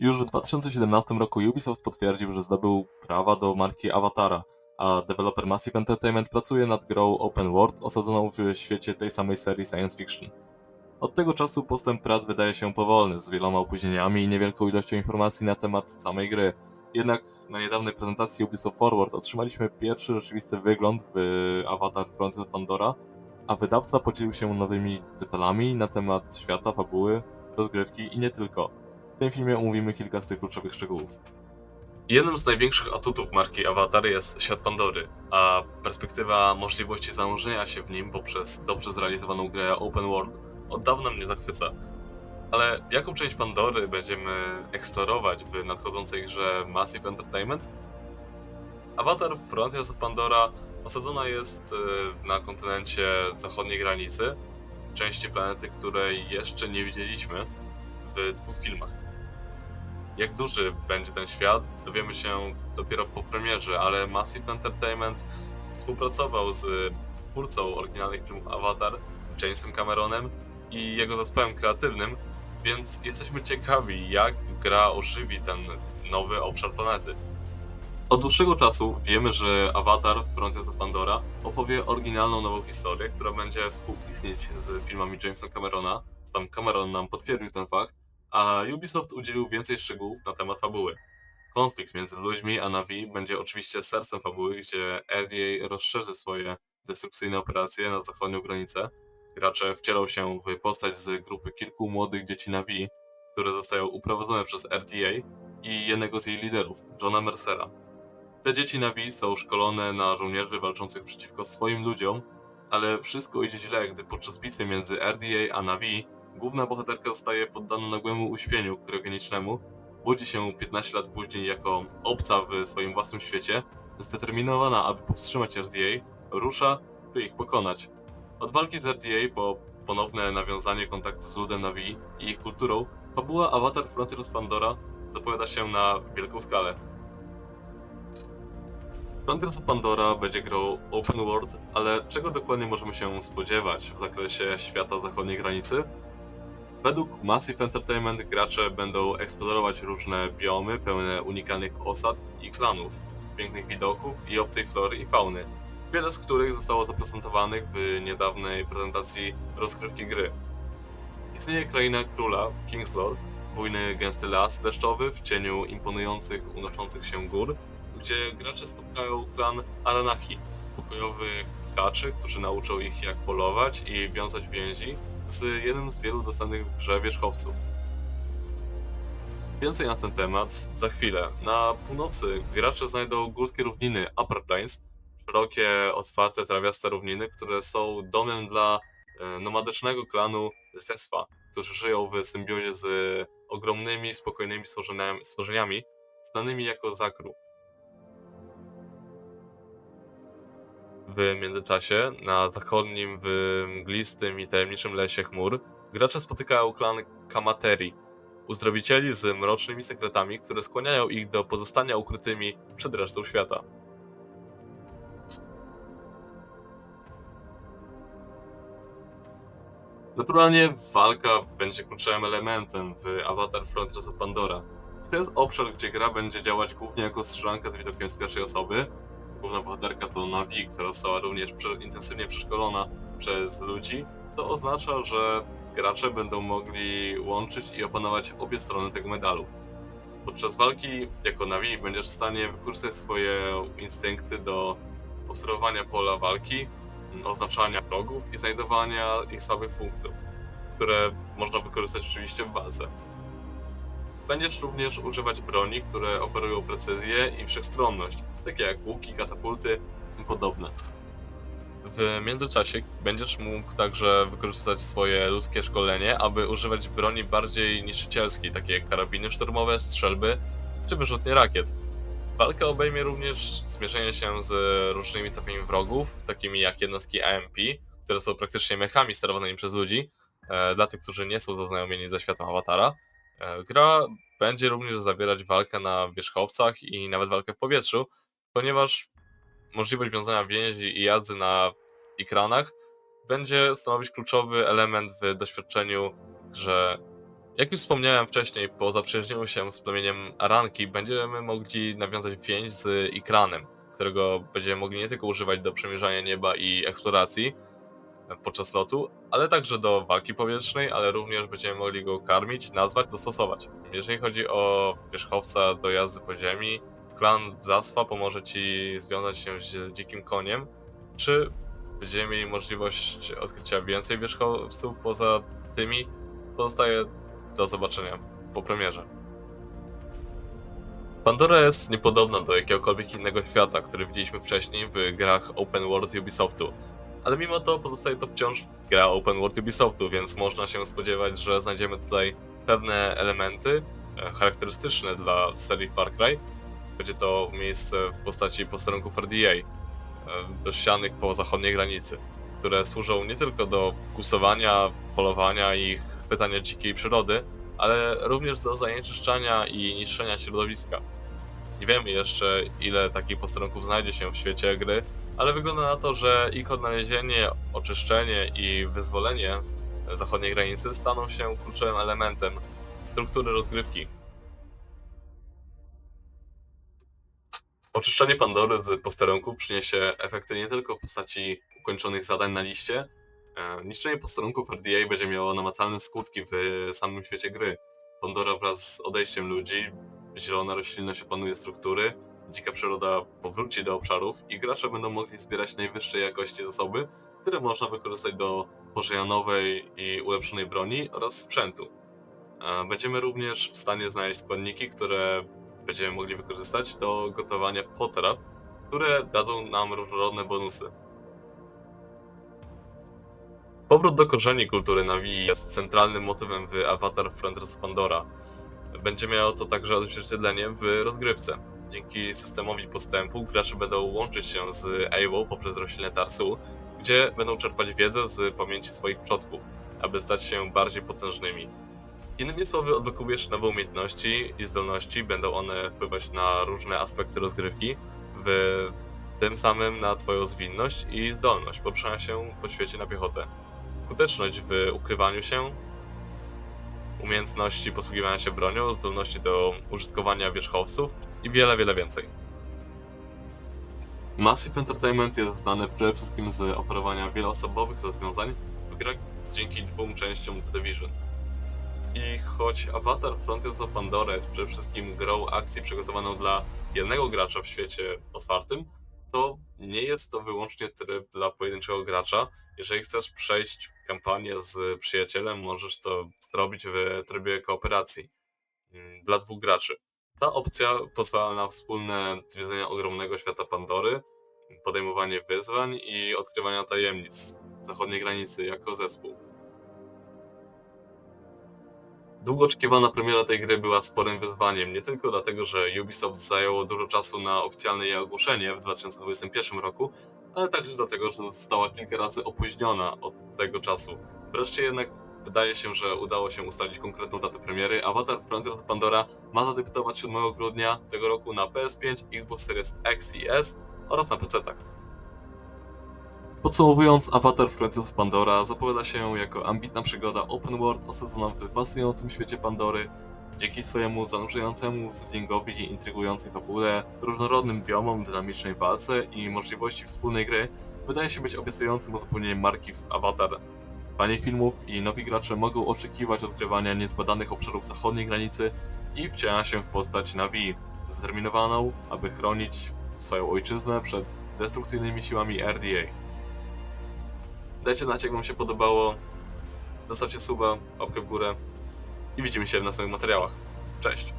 Już w 2017 roku Ubisoft potwierdził, że zdobył prawa do marki Awatara, a deweloper Massive Entertainment pracuje nad grą Open World osadzoną w świecie tej samej serii science fiction. Od tego czasu postęp prac wydaje się powolny, z wieloma opóźnieniami i niewielką ilością informacji na temat samej gry. Jednak na niedawnej prezentacji Ubisoft Forward otrzymaliśmy pierwszy rzeczywisty wygląd w Avatar Frontier Pandora, a wydawca podzielił się nowymi detalami na temat świata, fabuły, rozgrywki i nie tylko. Tym filmie omówimy kilka z tych kluczowych szczegółów. Jednym z największych atutów marki Avatar jest świat Pandory, a perspektywa możliwości zanurzenia się w nim poprzez dobrze zrealizowaną grę Open World od dawna mnie zachwyca. Ale jaką część Pandory będziemy eksplorować w nadchodzącej grze Massive Entertainment? Avatar Frontiers of Pandora osadzona jest y, na kontynencie zachodniej granicy, części planety, której jeszcze nie widzieliśmy w dwóch filmach. Jak duży będzie ten świat, dowiemy się dopiero po premierze, ale Massive Entertainment współpracował z twórcą oryginalnych filmów Avatar, Jamesem Cameronem i jego zespołem kreatywnym, więc jesteśmy ciekawi, jak gra ożywi ten nowy obszar planety. Od dłuższego czasu wiemy, że Avatar of Pandora opowie oryginalną nową historię, która będzie współistnieć z filmami Jamesa Camerona. Sam Cameron nam potwierdził ten fakt, a Ubisoft udzielił więcej szczegółów na temat fabuły. Konflikt między ludźmi a Navi będzie oczywiście sercem fabuły, gdzie RDA rozszerzy swoje destrukcyjne operacje na zachodnią granicę. Gracze wcielą się w postać z grupy kilku młodych dzieci Navi, które zostają uprowadzone przez RDA i jednego z jej liderów, Johna Mercera. Te dzieci Navi są szkolone na żołnierzy walczących przeciwko swoim ludziom, ale wszystko idzie źle, gdy podczas bitwy między RDA a Navi główna bohaterka zostaje poddana nagłemu uśpieniu kryogenicznemu, budzi się 15 lat później jako obca w swoim własnym świecie, zdeterminowana, aby powstrzymać RDA, rusza, by ich pokonać. Od walki z RDA po ponowne nawiązanie kontaktu z ludem Navi i ich kulturą, fabuła Avatar Frontiers Pandora zapowiada się na wielką skalę. Frontiers Pandora będzie grą open world, ale czego dokładnie możemy się spodziewać w zakresie świata zachodniej granicy? Według Massive Entertainment gracze będą eksplorować różne biomy pełne unikalnych osad i klanów, pięknych widoków i obcej flory i fauny, wiele z których zostało zaprezentowanych w niedawnej prezentacji rozgrywki gry. Istnieje kraina króla, Kingslor, bujny gęsty las deszczowy w cieniu imponujących, unoszących się gór, gdzie gracze spotkają klan Aranahi, pokojowych tkaczy, którzy nauczą ich jak polować i wiązać więzi z jednym z wielu dostępnych w grze wierzchowców. Więcej na ten temat za chwilę. Na północy gracze znajdą górskie równiny Upper Plains, szerokie, otwarte, trawiaste równiny, które są domem dla e, nomadycznego klanu Zeswa, którzy żyją w symbiozie z ogromnymi, spokojnymi stworzeniami, stworzeniami znanymi jako Zakru. W międzyczasie, na zachodnim, w mglistym i tajemniczym lesie chmur, gracze spotykają klan Kamateri, uzdrowicieli z mrocznymi sekretami, które skłaniają ich do pozostania ukrytymi przed resztą świata. Naturalnie walka będzie kluczowym elementem w Avatar Frontiers of Pandora. To jest obszar, gdzie gra będzie działać głównie jako strzelanka z widokiem z pierwszej osoby, główna bohaterka to Navi, która została również prze, intensywnie przeszkolona przez ludzi, co oznacza, że gracze będą mogli łączyć i opanować obie strony tego medalu. Podczas walki jako Navi będziesz w stanie wykorzystać swoje instynkty do obserwowania pola walki, oznaczania wrogów i znajdowania ich słabych punktów, które można wykorzystać oczywiście w walce. Będziesz również używać broni, które operują precyzję i wszechstronność, takie jak łuki, katapulty i tym podobne. W międzyczasie będziesz mógł także wykorzystać swoje ludzkie szkolenie, aby używać broni bardziej niszczycielskiej, takie jak karabiny szturmowe, strzelby czy wyrzutnie rakiet. Walka obejmie również zmierzenie się z różnymi typami wrogów, takimi jak jednostki AMP, które są praktycznie mechami sterowanymi przez ludzi, e, dla tych, którzy nie są zaznajomieni ze światem awatara. E, gra będzie również zawierać walkę na wierzchowcach i nawet walkę w powietrzu, ponieważ możliwość wiązania więzi i jazdy na ekranach będzie stanowić kluczowy element w doświadczeniu grze. Jak już wspomniałem wcześniej, po zaprzyjaźnieniu się z plemieniem Aranki będziemy mogli nawiązać więź z Ikranem, którego będziemy mogli nie tylko używać do przemierzania nieba i eksploracji podczas lotu, ale także do walki powietrznej, ale również będziemy mogli go karmić, nazwać, dostosować. Jeżeli chodzi o wierzchowca do jazdy po ziemi, klan Zaswa pomoże ci związać się z dzikim koniem, czy będziemy mieli możliwość odkrycia więcej wierzchowców poza tymi, pozostaje do zobaczenia po premierze. Pandora jest niepodobna do jakiegokolwiek innego świata, który widzieliśmy wcześniej w grach Open World Ubisoftu. Ale mimo to pozostaje to wciąż gra Open World Ubisoftu, więc można się spodziewać, że znajdziemy tutaj pewne elementy e, charakterystyczne dla serii Far Cry. Będzie to miejsce w postaci posterunków RDA, e, rozsianych po zachodniej granicy, które służą nie tylko do kusowania, polowania i chwytania dzikiej przyrody, ale również do zanieczyszczania i niszczenia środowiska. Nie wiemy jeszcze, ile takich posterunków znajdzie się w świecie gry, ale wygląda na to, że ich odnalezienie, oczyszczenie i wyzwolenie zachodniej granicy staną się kluczowym elementem struktury rozgrywki. Oczyszczanie Pandory z posterunków przyniesie efekty nie tylko w postaci ukończonych zadań na liście, E, Niszczenie posterunków RDA będzie miało namacalne skutki w samym świecie gry. Pandora wraz z odejściem ludzi, zielona roślinność opanuje struktury, dzika przyroda powróci do obszarów i gracze będą mogli zbierać najwyższej jakości zasoby, które można wykorzystać do tworzenia nowej i ulepszonej broni oraz sprzętu. E, Będziemy również w stanie znaleźć składniki, które będziemy mogli wykorzystać do gotowania potraw, które dadzą nam różnorodne bonusy. Powrót do korzeni kultury Navi jest centralnym motywem w Avatar Frontiers of Pandora. Będzie miało to także odzwierciedlenie w rozgrywce. Dzięki systemowi postępu gracze będą łączyć się z Ewo poprzez roślinę Tarsu, gdzie będą czerpać wiedzę z pamięci swoich przodków, aby stać się bardziej potężnymi. Innymi słowy, odblokujesz nowe umiejętności i zdolności, będą one wpływać na różne aspekty rozgrywki, w tym samym na twoją zwinność i zdolność poruszania się po świecie na piechotę skuteczność w ukrywaniu się, umiejętności posługiwania się bronią, zdolności do użytkowania wierzchowców i wiele, wiele więcej. Massive Entertainment jest znany przede wszystkim z oferowania wieloosobowych rozwiązań w grach dzięki dwóm częściom The Division. I choć Avatar Frontiers of Pandora jest przede wszystkim grą akcji przygotowaną dla jednego gracza w świecie otwartym, to nie jest to wyłącznie tryb dla pojedynczego gracza. Jeżeli chcesz przejść kampanię z przyjacielem, możesz to zrobić w trybie kooperacji mm, dla dwóch graczy. Ta opcja pozwala na wspólne zwiedzanie ogromnego świata Pandory, podejmowanie wyzwań i odkrywania tajemnic zachodniej granicy jako zespół. Długo oczekiwana premiera tej gry była sporym wyzwaniem, nie tylko dlatego, że Ubisoft zajęło dużo czasu na oficjalne jej ogłoszenie w 2021 roku, ale także dlatego, że została kilka razy opóźniona od tego czasu. Wreszcie jednak wydaje się, że udało się ustalić konkretną datę premiery. Avatar of Pandora ma zadebiutować 7 grudnia tego roku na PS5, Xbox Series X i S oraz na PC-tach. Podsumowując, Avatar Frontiers of Pandora zapowiada się jako ambitna przygoda open world osadzona w fascynującym świecie Pandory. Dzięki swojemu zanurzającemu settingowi i intrygującej fabule, różnorodnym biomom, dynamicznej walce i możliwości wspólnej gry, wydaje się być obiecującym uzupełnieniem marki w Avatar. Fani filmów i nowi gracze mogą oczekiwać odkrywania niezbadanych obszarów zachodniej granicy i wcielania się w postać Navi, zdeterminowaną, aby chronić swoją ojczyznę przed destrukcyjnymi siłami RDA. Dajcie znać, jak Wam się podobało. Zostawcie suba, łapkę w górę i widzimy się w następnych materiałach. Cześć!